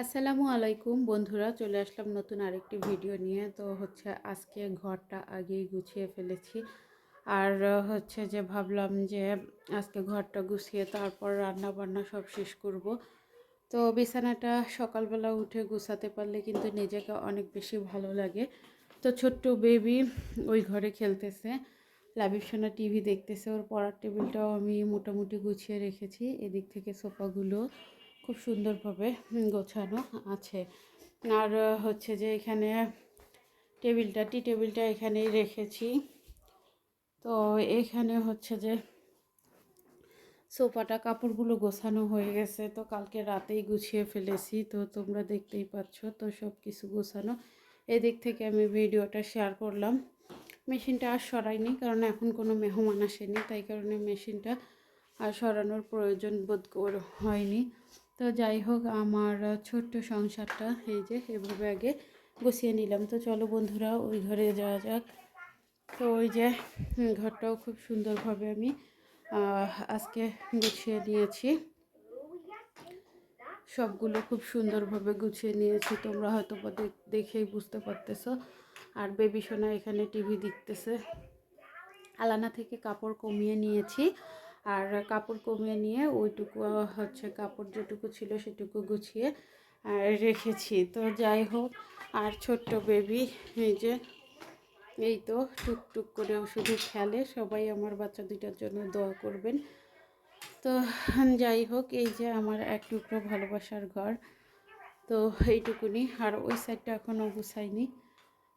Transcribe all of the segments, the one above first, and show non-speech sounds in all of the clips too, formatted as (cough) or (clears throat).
আসসালামু আলাইকুম বন্ধুরা, চলে আসলাম নতুন আরেকটি ভিডিও নিয়ে। তো হচ্ছে আজকে ঘরটা আগেই গুছিয়ে ফেলেছি। আর হচ্ছে যে ভাবলাম যে আজকে ঘরটা গুছিয়ে তারপর রান্না বান্না সব শেষ করব। তো বিছানাটা সকালবেলা উঠে গুছাতে পারলে কিন্তু নিজেকে অনেক বেশি ভালো লাগে। তো ছোট্ট বেবি ওই ঘরে খেলতেছে, লাবিবসোনা টিভি দেখতেছে, ওর পড়ার টেবিলটাও আমি মোটামুটি গুছিয়ে রেখেছি। এদিক থেকে সোফাগুলো খুব সুন্দরভাবে গোছানো আছে। আর হচ্ছে যে এখানে টেবিলটা, টি টেবিলটা এখানেই রেখেছি। তো এখানে হচ্ছে যে সোফাটা, কাপড়গুলো গোছানো হয়ে গেছে। তো কালকে রাতেই গুছিয়ে ফেলেছি। তো তোমরা দেখতেই পাচ্ছ, তো সব কিছু গোছানো। এদিক থেকে আমি ভিডিওটা শেয়ার করলাম। মেশিনটা আর সরাইনি, কারণ এখন কোনো মেহমান আসেনি, তাই কারণে মেশিনটা আর সরানোর প্রয়োজন বোধ হয়নি। তো যাই হোক, আমার ছোট্ট সংসারটা এই যে এভাবে আগে গুছিয়ে নিলাম। তো চলো বন্ধুরা, ওই ঘরে যাওয়া যাক। তো ওই যে ঘরটাও খুব সুন্দরভাবে আমি আজকে গুছিয়ে নিয়েছি। সবগুলো খুব সুন্দরভাবে গুছিয়ে নিয়েছি। তোমরা হয়তো দেখেই বুঝতে পারতেছো। আর বেবি সোনা এখানে টিভি দেখতেছে। আলানা থেকে কাপড় কমিয়ে নিয়েছি। আর কাপড় কমিয়ে নিয়ে ওইটুকু হচ্ছে কাপড় যেটুকু ছিল সেটুকু গুছিয়ে রেখেছি। তো যাই হোক, আর ছোট্ট বেবি এই যে, এই তো টুকটুক করে শুধু খেলে। সবাই আমার বাচ্চা দুইটার জন্য দোয়া করবেন। তো যাই হোক, এই যে আমার এক টুকরো ভালোবাসার ঘর। তো এইটুকুনি, আর ওই সাইডটা এখনও গুছাইনি।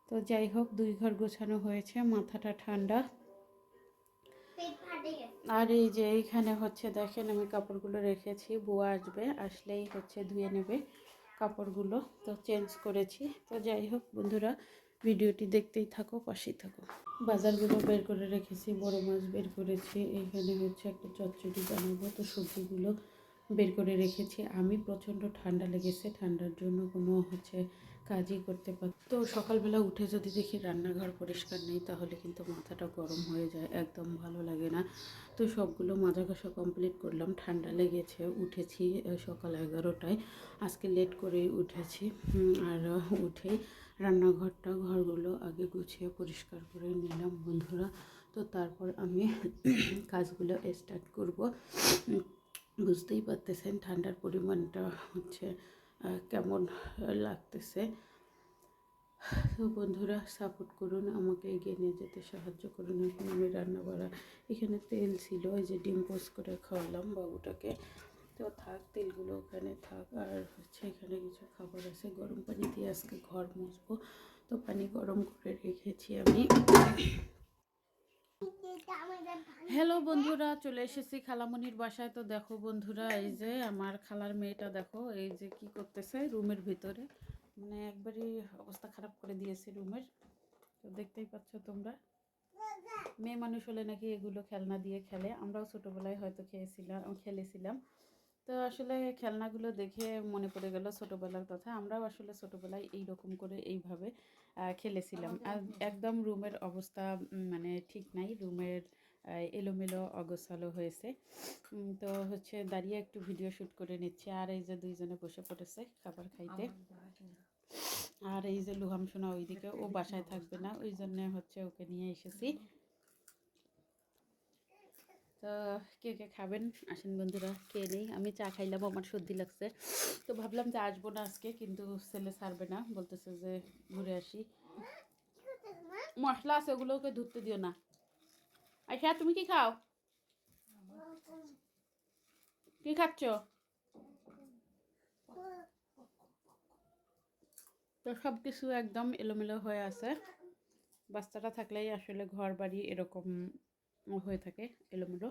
তো যাই হোক, দুই ঘর গোছানো হয়েছে, মাথাটা ঠান্ডা। আর এই যে এইখানে হচ্ছে দেখেন আমি কাপড়গুলো রেখেছি, বুয়া আসবে, আসলেই হচ্ছে ধুয়ে নেবে কাপড়গুলো। তো চেঞ্জ করেছি। তো যাই হোক বন্ধুরা, ভিডিওটি দেখতেই থাকো, পাশেই থাকো। বাজারগুলো বের করে রেখেছি, বড় মাছ বের করেছি। এইখানে হচ্ছে একটা চচ্চড়ি বানাবো, তো সবজিগুলো বের করে রেখেছি। আমি প্রচণ্ড ঠান্ডা লেগেছে, ঠান্ডার জন্য কোনো হচ্ছে কাজই করতে পার তো সকালবেলা উঠে যদি দেখি রান্নাঘর পরিষ্কার নেই, তাহলে কিন্তু মাথাটা গরম হয়ে যায়, একদম ভালো লাগে না। তো সবগুলো মাজা ঘষা কমপ্লিট করলাম, ঠান্ডা লেগেছে, উঠেছি সকাল এগারোটায়। আজকে লেট করেই উঠেছি আর উঠেই রান্নাঘরটা, ঘরগুলো আগে গুছিয়ে পরিষ্কার করে নিলাম বন্ধুরা। তো তারপর আমি (clears throat) কাজগুলো স্টার্ট করব। বুঝতেই পারতেছেন ঠান্ডার পরিমাণটা হচ্ছে কেমন লাগতেছে। তো বন্ধুরা সাপোর্ট করুন, আমাকে এগিয়ে নিয়ে যেতে সাহায্য করুন। এখন আমি রান্না করা এখানে তেল ছিল ওই যে ডিম পোস্ট করে খাওয়ালাম বাবুটাকে। তো থাক, তেলগুলো ওখানে থাক। আর হচ্ছে এখানে কিছু খাবার আছে, গরম পানি দিয়ে আজকে ঘর মুছবো। তো পানি গরম করে রেখেছি আমি। হ্যালো বন্ধুরা, চলে এসেছি খালামনির বাসায়। তো দেখো বন্ধুরা, এই যে আমার খালার মেয়েটা দেখো, এই যে কি করতেছে রুমের ভিতরে। মানে একবারই অবস্থা খারাপ করে দিয়েছে রুমের। তো দেখতেই পাচ্ছ তোমরা। মেয়ে মানুষ হলে নাকি এগুলো খেলনা দিয়ে খেলে। আমরাও ছোটোবেলায় হয়তো খেয়েছিলাম, খেলেছিলাম। তো আসলে খেলনাগুলো দেখে মনে পড়ে গেল ছোটোবেলার কথা। আমরাও আসলে ছোটোবেলায় এই রকম করে এইভাবে খেলেছিলাম। একদম। রুমের অবস্থা মানে ঠিক নাই। রুমের এলোমেলো অগোছালো হয়েছে। তো হচ্ছে দাঁড়িয়ে একটু ভিডিও শ্যুট করে নিচ্ছে। আর এই যে দুইজনে বসে পড়েছে খাবার খাইতে। আর এই যে লুহাম সোনা ওইদিকে ও বাসায় থাকবে না। ওই জন্যে হচ্ছে ওকে নিয়ে এসেছি। তো কে কে খাবেন, আসেন বন্ধুরা কে নেই। আমি চা খাইলাম, আমার সর্দি লাগছে। তো ভাবলাম যে আসব না আজকে, কিন্তু ছেলে ছাড়বে না, বলতেছে যে ঘুরে আসি। মশলা আছে ওগুলোকে ধরতে দিও না। আচ্ছা তুমি কি খাও? কি খাচ্ছ? তো সব কিছু একদম এলোমেলো হয়ে আছে। বাচ্চাটা থাকলেই আসলে ঘর বাড়ি এরকম হয়ে থাকে এলোমেলো।